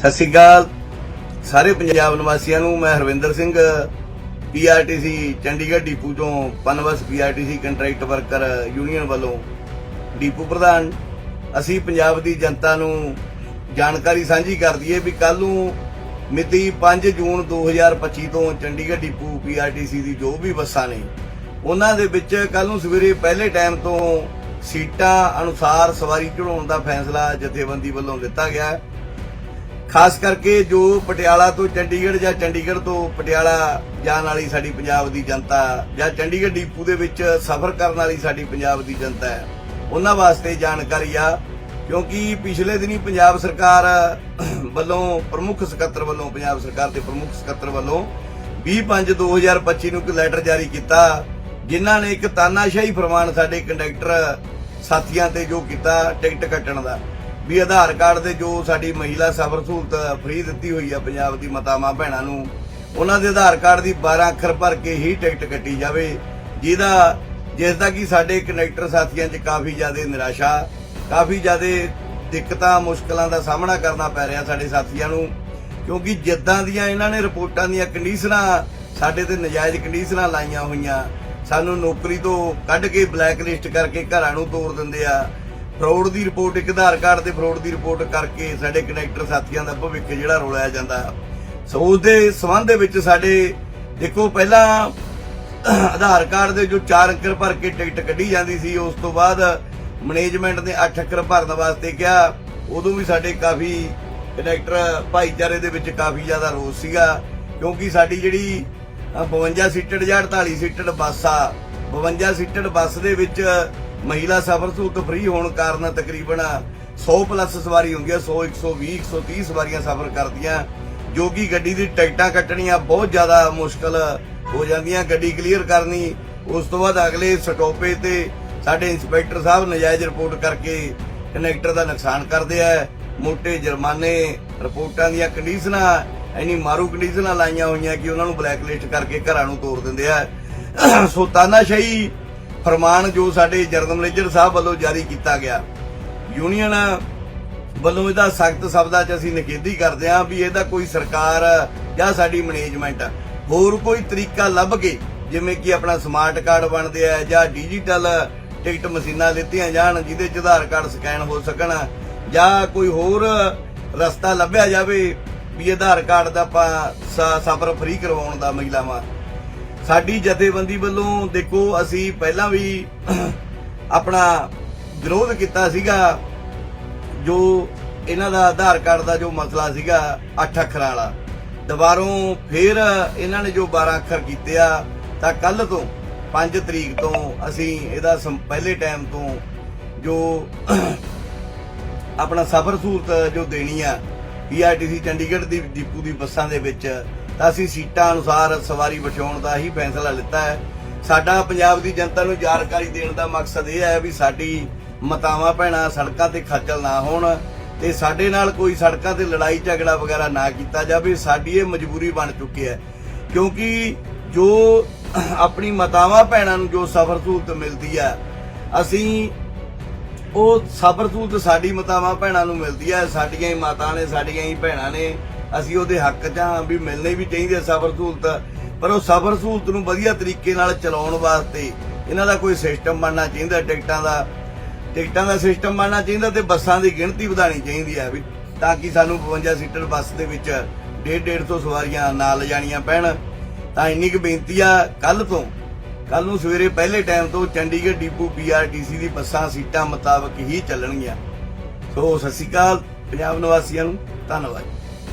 ਸਤਿ ਸ਼੍ਰੀ ਅਕਾਲ। ਸਾਰੇ ਪੰਜਾਬ ਨਿਵਾਸੀਆਂ ਨੂੰ ਮੈਂ ਹਰਵਿੰਦਰ ਸਿੰਘ ਪੀਆਰਟੀਸੀ ਚੰਡੀਗੜ੍ਹ ਡਿਪੂ ਤੋਂ Punbus PRTC contract worker union ਵੱਲੋਂ ਡਿਪੂ ਪ੍ਰਧਾਨ, ਅਸੀਂ ਪੰਜਾਬ ਦੀ ਜਨਤਾ ਨੂੰ ਜਾਣਕਾਰੀ ਸਾਂਝੀ ਕਰ ਦਈਏ ਵੀ ਕੱਲ ਨੂੰ ਮਿਤੀ 5 ਜੂਨ 2025 ਤੋਂ ਚੰਡੀਗੜ੍ਹ ਡਿਪੂ ਪੀਆਰਟੀਸੀ ਦੀ ਜੋ ਵੀ ਬੱਸਾਂ ਨੇ, ਉਹਨਾਂ ਦੇ ਵਿੱਚ ਕੱਲ ਨੂੰ ਸਵੇਰੇ ਪਹਿਲੇ ਟਾਈਮ ਤੋਂ ਸੀਟਾਂ ਅਨੁਸਾਰ ਸਵਾਰੀ ਚੜਾਉਣ ਦਾ ਫੈਸਲਾ ਜਥੇਬੰਦੀ ਵੱਲੋਂ ਦਿੱਤਾ ਗਿਆ ਹੈ। ਖਾਸ ਕਰਕੇ ਜੋ ਪਟਿਆਲਾ ਤੋਂ ਚੰਡੀਗੜ੍ਹ ਜਾਂ ਚੰਡੀਗੜ੍ਹ ਤੋਂ ਪਟਿਆਲਾ ਜਾਣ ਵਾਲੀ ਸਾਡੀ ਪੰਜਾਬ ਦੀ ਜਨਤਾ ਜਾਂ ਚੰਡੀਗੜ੍ਹ ਡੀਪੂ ਦੇ ਵਿੱਚ ਸਫ਼ਰ ਕਰਨ ਵਾਲੀ ਸਾਡੀ ਪੰਜਾਬ ਦੀ ਜਨਤਾ ਹੈ, ਉਹਨਾਂ ਵਾਸਤੇ ਜਾਣਕਾਰੀ ਆ। ਕਿਉਂਕਿ ਪਿਛਲੇ ਦਿਨੀ ਪੰਜਾਬ ਸਰਕਾਰ ਵੱਲੋਂ ਪ੍ਰਮੁੱਖ ਸਕੱਤਰ ਵੱਲੋਂ, ਪੰਜਾਬ ਸਰਕਾਰ ਦੇ ਪ੍ਰਮੁੱਖ ਸਕੱਤਰ ਵੱਲੋਂ 20/5/2025 ਨੂੰ ਇੱਕ ਲੈਟਰ ਜਾਰੀ ਕੀਤਾ, ਜਿਨ੍ਹਾਂ ਨੇ ਇੱਕ ਤਾਨਾਸ਼ਾਹੀ ਫਰਮਾਨ ਸਾਡੇ ਕੰਡਕਟਰ ਸਾਥੀਆਂ ਤੇ ਜੋ ਕੀਤਾ ਟਿਕਟ ਕੱਟਣ ਦਾ। ਵੀ ਆਧਾਰ ਕਾਰਡ ਦੇ ਜੋ ਸਾਡੀ ਮਹਿਲਾ ਸਫਰ ਸਹੂਲਤ ਫ੍ਰੀ ਦਿੱਤੀ ਹੋਈ ਆ ਪੰਜਾਬ ਦੀ ਮਾਤਾਵਾਂ ਭੈਣਾਂ ਨੂੰ, ਉਹਨਾਂ ਦੇ ਆਧਾਰ ਕਾਰਡ ਦੀ 12 ਅੱਖਰ ਭਰ ਕੇ ਹੀ ਟਿਕਟ ਕੱਟੀ ਜਾਵੇ, ਜਿਹਦਾ ਜਿਸ ਦਾ ਕਿ ਸਾਡੇ ਕਨੈਕਟਰ ਸਾਥੀਆਂ 'ਚ ਕਾਫੀ ਜ਼ਿਆਦਾ ਨਿਰਾਸ਼ਾ, ਕਾਫੀ ਜ਼ਿਆਦਾ ਦਿੱਕਤਾਂ, ਮੁਸ਼ਕਲਾਂ ਦਾ ਸਾਹਮਣਾ ਕਰਨਾ ਪੈ ਰਿਹਾ ਸਾਡੇ ਸਾਥੀਆਂ ਨੂੰ, ਕਿਉਂਕਿ ਜਿੱਦਾਂ ਦੀਆਂ ਇਹਨਾਂ ਨੇ ਰਿਪੋਰਟਾਂ ਦੀਆਂ ਕੰਡੀਸ਼ਨਾਂ, ਸਾਡੇ ਤੇ ਨਜਾਇਜ਼ ਕੰਡੀਸ਼ਨਾਂ ਲਾਈਆਂ ਹੋਈਆਂ, ਸਾਨੂੰ ਨੌਕਰੀ ਤੋਂ ਕੱਢ ਕੇ ਬਲੈਕ ਲਿਸਟ ਕਰਕੇ ਘਰਾਂ ਨੂੰ ਤੋੜ ਦਿੰਦੇ ਆ ਫਰਾਡ ਦੀ ਰਿਪੋਰਟ ਇੱਕ ਆਧਾਰ ਕਾਰਡ ਤੇ ਫਰਾਡ ਦੀ ਰਿਪੋਰਟ ਕਰਕੇ ਸਾਡੇ ਕਨੈਕਟਰ ਸਾਥੀਆਂ ਦਾ ਭਵਿੱਖ ਜਿਹੜਾ ਰੋਲਿਆ ਜਾਂਦਾ ਸੋ ਉਸ ਦੇ ਸੰਬੰਧ ਦੇ ਵਿੱਚ ਸਾਡੇ ਦੇਖੋ ਪਹਿਲਾਂ ਆਧਾਰ ਕਾਰਡ ਦੇ ਜੋ 4 ਅੰਕਰ ਭਰ ਕੇ ਟਿਕਟ ਕੱਢੀ ਜਾਂਦੀ ਸੀ ਉਸ ਤੋਂ ਬਾਅਦ ਮੈਨੇਜਮੈਂਟ ਨੇ 8 ਅੰਕਰ ਭਰਨ ਵਾਸਤੇ ਕਿਹਾ। ਉਦੋਂ ਵੀ ਸਾਡੇ ਕਾਫੀ ਕਨੈਕਟਰ ਭਾਈਚਾਰੇ ਦੇ ਵਿੱਚ ਕਾਫੀ ਜ਼ਿਆਦਾ ਰੋਸ ਸੀਗਾ ਕਿਉਂਕਿ ਸਾਡੀ ਜਿਹੜੀ ਅ, 52 ਸੀਟਡ ਜਾਂ 48 ਸੀਟਡ ਬੱਸ ਆ 52 ਸੀਟਡ ਬੱਸ ਦੇ ਵਿੱਚ ਮਹਿਲਾ ਸਫ਼ਰ ਸਹੂਲਤ ਫ੍ਰੀ ਹੋਣ ਕਾਰਨ ਤਕਰੀਬਨ 100 ਪਲੱਸ ਸਵਾਰੀ ਹੁੰਦੀਆਂ 100 120 130 ਸਵਾਰੀਆਂ ਸਫ਼ਰ ਕਰਦੀਆਂ, ਜੋ ਕਿ ਗੱਡੀ ਦੀ ਟਿਕਟਾਂ ਕੱਟਣੀਆਂ ਬਹੁਤ ਜ਼ਿਆਦਾ ਮੁਸ਼ਕਲ ਹੋ ਜਾਂਦੀਆਂ, ਗੱਡੀ ਕਲੀਅਰ ਕਰਨੀ। ਉਸ ਤੋਂ ਬਾਅਦ ਅਗਲੇ ਸਟਾਪੇ ਤੇ ਸਾਡੇ ਇੰਸਪੈਕਟਰ ਸਾਹਿਬ ਨਜਾਇਜ਼ ਰਿਪੋਰਟ ਕਰਕੇ ਕਨੈਕਟਰ ਦਾ ਨੁਕਸਾਨ ਕਰਦੇ ਆ। ਮੋਟੇ ਜੁਰਮਾਨੇ, ਰਿਪੋਰਟਾਂ ਦੀਆਂ ਕੰਡੀਸ਼ਨਾਂ ਐਨੀ ਮਾਰੂ ਕੰਡੀਸ਼ਨਾਂ ਲਾਈਆਂ ਹੋਈਆਂ ਕਿ ਉਹਨਾਂ ਨੂੰ ਬਲੈਕ ਲਿਸਟ ਕਰਕੇ ਘਰਾਂ ਨੂੰ ਤੋੜ ਦਿੰਦੇ ਆ। ਸੋ ਤਾਨਾਸ਼ਾਹੀ ਫਰਮਾਨ ਜੋ ਸਾਡੇ ਜਨਰਲ ਮੈਨੇਜਰ ਸਾਹਿਬ ਵੱਲੋਂ ਜਾਰੀ ਕੀਤਾ ਗਿਆ। ਯੂਨੀਅਨ ਵੱਲੋਂ ਇਹਦਾ ਸਖਤ ਸ਼ਬਦਾਂ 'ਚ ਅਸੀਂ ਨਿਖੇਧੀ ਕਰਦੇ ਹਾਂ ਵੀ ਇਹਦਾ ਕੋਈ ਸਰਕਾਰ ਜਾਂ ਸਾਡੀ ਮੈਨੇਜਮੈਂਟ ਹੋਰ ਕੋਈ ਤਰੀਕਾ ਲੱਭ ਕੇ ਜਿਵੇਂ ਕਿ ਆਪਣਾ ਸਮਾਰਟ ਕਾਰਡ ਬਣਦੇ ਆ ਜਾਂ ਡਿਜੀਟਲ ਟਿਕਟ ਮਸ਼ੀਨਾਂ ਦਿੱਤੀਆਂ ਜਾਣ ਜਿਹਦੇ 'ਚ ਆਧਾਰ ਕਾਰਡ ਸਕੈਨ ਹੋ ਸਕਣ ਜਾਂ ਕੋਈ ਹੋਰ ਰਸਤਾ ਲੱਭਿਆ ਜਾਵੇ ਵੀ ਆਧਾਰ ਕਾਰਡ ਦਾ ਆਪਾਂ ਸ- ਸਫ਼ਰ ਫ੍ਰੀ ਕਰਵਾਉਣ ਦਾ ਮਹਿਲਾਵਾਂ ਸਾਡੀ ਜਥੇਬੰਦੀ ਵੱਲੋਂ ਦੇਖੋ ਅਸੀਂ ਪਹਿਲਾਂ ਵੀ ਆਪਣਾ ਵਿਰੋਧ ਕੀਤਾ ਸੀਗਾ, ਜੋ ਇਹਨਾਂ ਦਾ ਆਧਾਰ ਕਾਰਡ ਦਾ ਜੋ ਮਸਲਾ ਸੀਗਾ 8 ਅੱਖਰਾਂ ਵਾਲਾ। ਦੁਬਾਰੋਂ ਫਿਰ ਇਹਨਾਂ ਨੇ ਜੋ 12 ਅੱਖਰ ਕੀਤੇ ਆ, ਤਾਂ ਕੱਲ ਤੋਂ 5 ਤਰੀਕ ਤੋਂ ਅਸੀਂ ਇਹਦਾ ਸਮ- ਪਹਿਲੇ ਟਾਈਮ ਤੋਂ ਜੋ ਆਪਣਾ ਸਫ਼ਰ ਸਹੂਲਤ ਜੋ ਦੇਣੀ ਆ ਪੀਆਰਟੀਸੀ ਚੰਡੀਗੜ੍ਹ ਦੀ ਡਿਪੂ ਦੀ ਬੱਸਾਂ ਦੇ ਵਿੱਚ ਅਸੀਂ ਸੀਟਾਂ ਅਨੁਸਾਰ ਸਵਾਰੀ ਬਿਠਾਉਣ ਦਾ ਹੀ ਫੈਸਲਾ ਲਿੱਤਾ ਹੈ। ਸਾਡਾ ਪੰਜਾਬ ਦੀ ਜਨਤਾ ਨੂੰ ਜਾਣਕਾਰੀ ਦੇਣ ਦਾ ਮਕਸਦ ਇਹ ਹੈ ਵੀ ਸਾਡੀ ਮਤਾਵਾਂ ਭੈਣਾਂ ਸੜਕਾਂ ਤੇ ਖੱਜਲ ਨਾ ਹੋਣ ਤੇ ਸਾਡੇ ਨਾਲ ਕੋਈ ਸੜਕਾਂ ਤੇ ਲੜਾਈ ਝਗੜਾ ਵਗੈਰਾ ਨਾ ਕੀਤਾ ਜਾਵੇ, ਸਾਡੀ ਇਹ ਮਜਬੂਰੀ ਬਣ ਚੁੱਕੀ ਹੈ। ਕਿਉਂਕਿ ਜੋ ਆਪਣੀ ਮਤਾਵਾਂ ਭੈਣਾਂ ਨੂੰ ਜੋ ਸਫ਼ਰ ਸਹੂਲਤ ਮਿਲਦੀ ਹੈ, ਅਸੀਂ ਉਹ ਸਫ਼ਰ ਸਹੂਲਤ ਸਾਡੀ ਮਤਾਵਾਂ ਭੈਣਾਂ ਨੂੰ ਮਿਲਦੀ ਹੈ, ਸਾਡੀਆਂ ਹੀ ਮਾਤਾ ਨੇ, ਸਾਡੀਆਂ ਹੀ ਭੈਣਾਂ ਨੇ ਅਸੀਂ ਉਹਦੇ ਹੱਕ 'ਚ ਹਾਂ ਵੀ ਮਿਲਣੇ ਵੀ ਚਾਹੀਦੇ ਹੈ ਸਬਰ ਸਹੂਲਤ। ਪਰ ਉਹ ਸਬਰ ਸਹੂਲਤ ਨੂੰ ਵਧੀਆ ਤਰੀਕੇ ਨਾਲ ਚਲਾਉਣ ਵਾਸਤੇ ਇਹਨਾਂ ਦਾ ਕੋਈ ਸਿਸਟਮ ਬਣਨਾ ਚਾਹੀਦਾ ਟਿਕਟਾਂ ਦਾ। ਟਿਕਟਾਂ ਦਾ ਸਿਸਟਮ ਬਣਨਾ ਚਾਹੀਦਾ ਤੇ ਬੱਸਾਂ ਦੀ ਗਿਣਤੀ ਵਧਾਣੀ ਚਾਹੀਦੀ ਹੈ ਵੀ, ਤਾਂ ਕਿ ਸਾਨੂੰ 52 ਸੀਟਰ ਬੱਸ ਦੇ ਵਿੱਚ 1.5 150 ਸਵਾਰੀਆਂ ਨਾਲ ਲਿਜਾਣੀਆਂ ਪੈਣ। ਤਾਂ ਇੰਨੀ ਕੁ ਬੇਨਤੀ ਆ ਕੱਲ ਤੋਂ ਕੱਲ ਨੂੰ ਸਵੇਰੇ ਪਹਿਲੇ ਟਾਈਮ ਤੋਂ ਚੰਡੀਗੜ੍ਹ, ਡਿਪੂ ਪੀਆਰਟੀਸੀ ਦੀ ਬੱਸਾਂ ਸੀਟਾਂ ਮੁਤਾਬਕ ਹੀ ਚੱਲਣਗੀਆਂ। ਸੋ ਸਤਿ ਸ਼੍ਰੀ ਅਕਾਲ, ਪੰਜਾਬ ਨਿਵਾਸੀਆਂ ਨੂੰ ਧੰਨਵਾਦ।